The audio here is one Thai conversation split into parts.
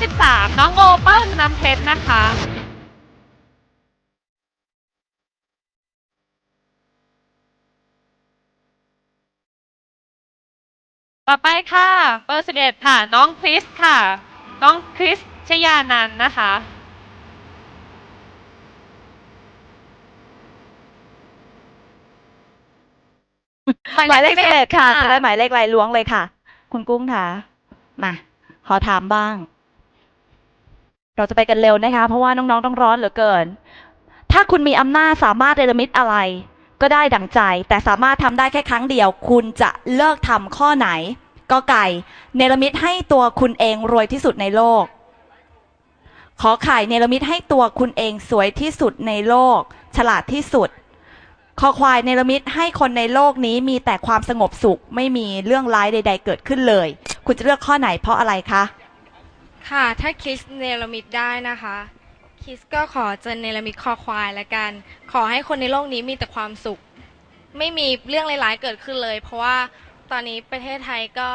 13 น้องโอเปิ้ลน้ำเพชรนะคะต่อไปค่ะเบอร์11ค่ะ น้องคริสค่ะ น้องคริสชยานันท์นะคะ หมายเลขสิบเอ็ดค่ะค่ะจะได้หมายเลขอะไรล้วงเลยค่ะ คุณกุ้งค่ะ มา ขอถามบ้าง เราจะไปกันเร็วนะคะ เพราะว่าน้องๆต้องร้อนเหลือเกิน ถ้าคุณมีอำนาจสามารถเนรมิตอะไร ก็ได้ดั่งใจ แต่สามารถทำได้แค่ครั้งเดียว คุณจะเลิกทำข้อไหนก็ไก่เนรมิตให้ตัวคุณเองรวยที่สุดในโลก ขอไข่เนรมิตให้ตัวคุณเองสวยที่สุดในโลก ฉลาดที่สุดคอควายเนรมิตให้คนในโลกนี้มีแต่ความสงบสุข ไม่มีเรื่องร้ายใด ๆ เกิดขึ้นเลย คุณจะเลือกข้อไหนเพราะอะไรคะ ค่ะ ถ้าคิสเนลมิตได้นะคะ คิสก็ขอจะเนลมิตคอควายละกัน ขอให้คนในโลกนี้มีแต่ความสุข ไม่มีเรื่องร้ายๆเกิดขึ้นเลย เพราะว่าตอนนี้ประเทศไทยก็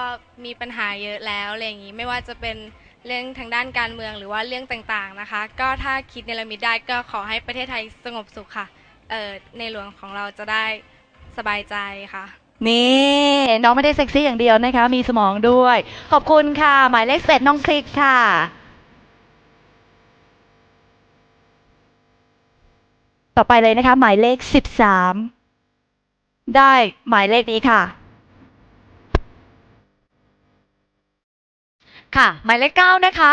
มีปัญหาเยอะแล้วอะไรอย่างนี้ ไม่ว่าจะเป็นเรื่องทางด้านการเมืองหรือว่าเรื่องต่างๆนะคะ ก็ถ้าคิดเนลมิตได้ก็ขอให้ประเทศไทยสงบสุขค่ะ เออในหลวงของเราจะได้สบายใจค่ะ นี่น้องไม่ได้เซ็กซี่อย่างเดียวนะคะ มีสมองด้วย ขอบคุณค่ะ หมายเลขเ็น้องคลิกค่ะ ต่อไปเลยนะคะ หมายเลขสิบสามได้หมายเลขนี้ค่ะ ค่ะ หมายเลขเก้านะคะ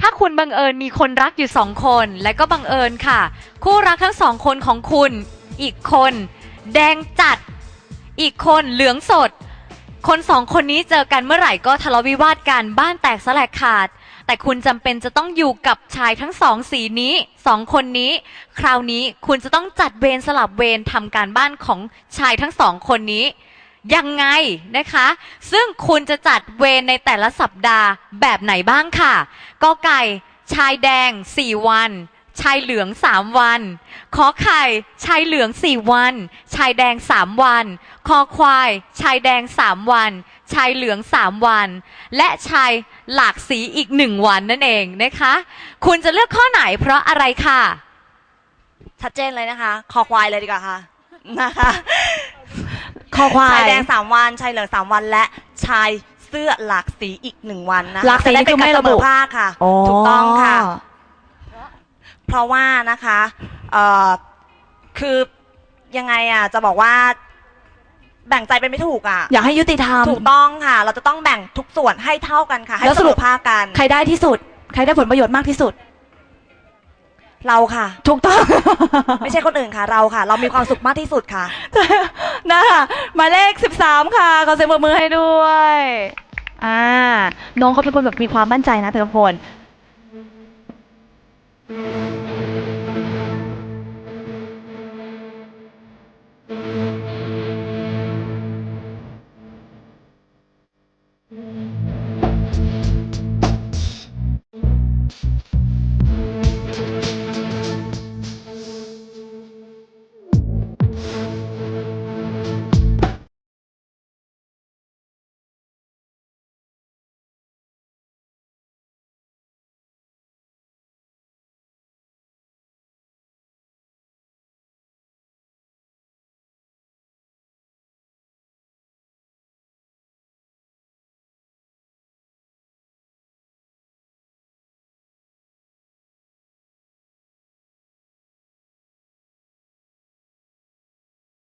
ถ้าคุณบังเอิญมีคนรักอยู่สองคน และก็บังเอิญค่ะ คู่รักทั้งสองคนของคุณ อีกคน แดงจัด อีกคนเหลืองสด คนสองคนนี้เจอกันเมื่อไหร่ก็ทะเลาะวิวาทกันบ้านแตกสลายขาด แต่คุณจำเป็นจะต้องอยู่กับชายทั้งสองสีนี้สองคนนี้ คราวนี้คุณจะต้องจัดเวรสลับเวรทำการบ้านของชายทั้งสองคนนี้ยังไงนะคะ ซึ่งคุณจะจัดเวรในแต่ละสัปดาห์แบบไหนบ้างค่ะกอไก่ชายแดง 4 วัน ชายเหลือง3วัน ขอไข่ ชายเหลือง4วัน ชายแดง3วัน คอควาย ชายแดง3วัน ชายเหลือง3วัน และชายหลากสีอีก1วันนั่นเองนะคะ คุณจะเลือกข้อไหนเพราะอะไรค่ะ ชัดเจนเลยนะคะ คอควายเลยดีกว่าค่ะ นะคะ คอควาย ชายแดงสามวัน ชายเหลืองสามวันและชายเสื้อหลากสีอีกหนึ่งวันนะคะหลากสีจะได้นี่คือไม่ระบุ เสมอภาคค่ะ ถูกต้องค่ะ เพราะว่านะคะเอ่อคือยังไงอะจะบอกว่าแบ่งใจเป็นไม่ถูกอะ อยากให้ยุติธรรมถูกต้องค่ะ เราจะต้องแบ่งทุกส่วนให้เท่ากันค่ะ ให้แล้วเสสมรุปอภาคกันใครได้ที่สุด ใครได้ผลประโยชน์มากที่สุด เราค่ะ ถูกต้อง ไม่ใช่คนอื่นค่ะ เราค่ะ เรามีความสุขมากที่สุดค่ะนะคะหมายเลขสิบสามค่ะขอเสียงปรบมือให้ด้วยอ่าน้องเขาเป็นคนแบบมีความมั่นใจนะแต่ละคน